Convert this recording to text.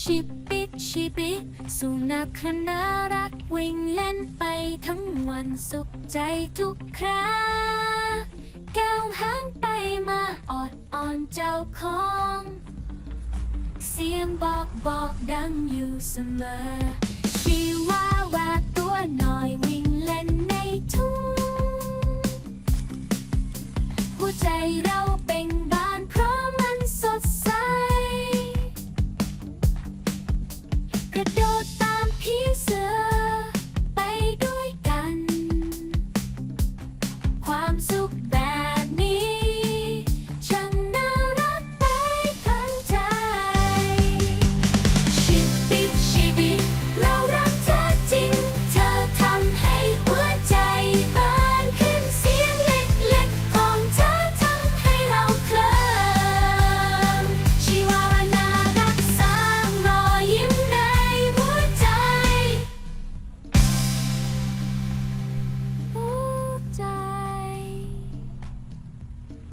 ชิปปิชิปิสุนัขน่ารักวิ่งเล่นไปทั้งวันสุขใจทุกคราแก้วหางไปมาออดอ่อนเจ้าของ เสียงบอกบอกดังอยู่เสมอชีว่าว่าตัวน้อยวิ่งเล่นในทุ่งหัวใจเราเป่งบาน กรโดดตามผีเสือ ไปด้วยกัน ความสุข